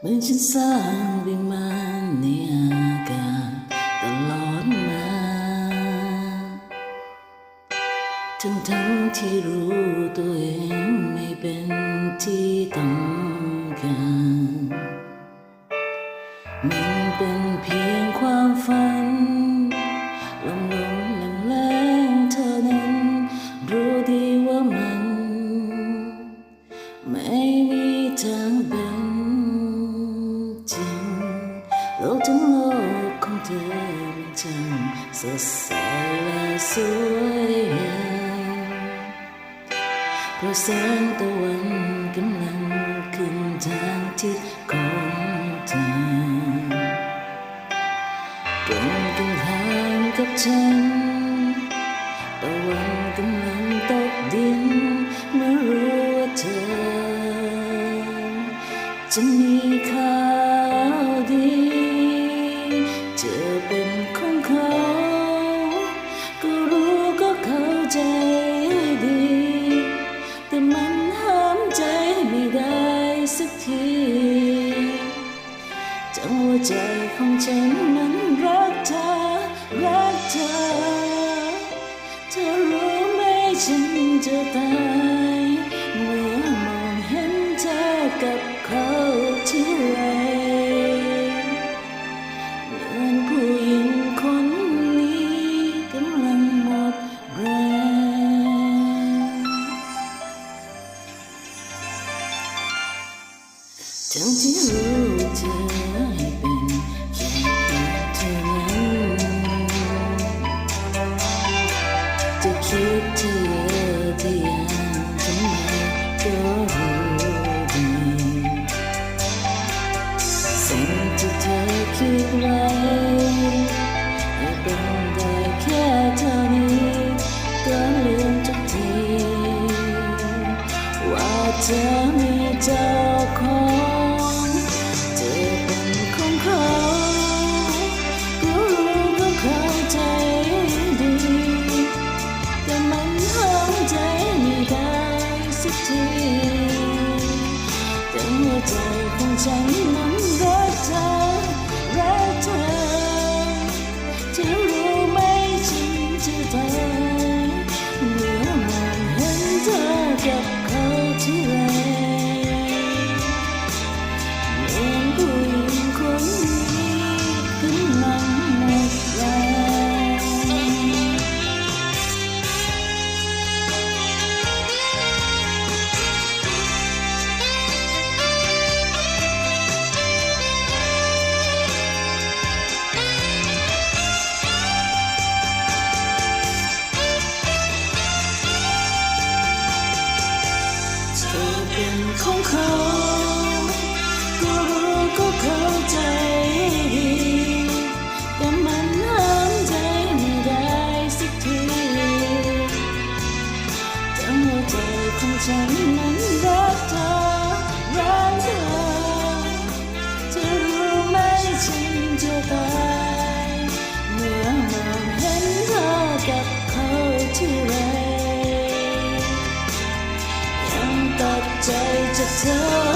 เหมือนฉันสร้างวิมานในอากาศตลอดมาทั้งทั้งๆที่รู้ตัวเองไม่เป็นที่ต้องการมันเป็นเพียงความฝัน สดใสและสวยงามเพราะแสงตะวันกำลังขึ้นทางทิศของเธอตรงกันข้ามกับฉันตะวันกำลังตกดินเมื่อรู้ว่าเธอ จะมีข่า ฉันจะตายเมื่อมองเห็นเธอกับเขาที่ไร เป็นได้แค่เท่านี้ก็ลืมทุกที ว่าเธอมีเจ้าของเธอเป็นของเขาก็รู้ก็เข้าใจดี แต่มันห้ามใจไม่ได้สักทีแต่หัวใจของฉันนั้นรักเธอ รักเธอจะรู้ไหมฉันจะตายเมื่อมองเห็นเธอกับเขาที่ไร ฉันนั้นรักเธอรักเธอเธอรู้ไหมฉันจะตายเมื่อมองเห็นเธอกับเขาที่ไรยังตัดใจจากเธอ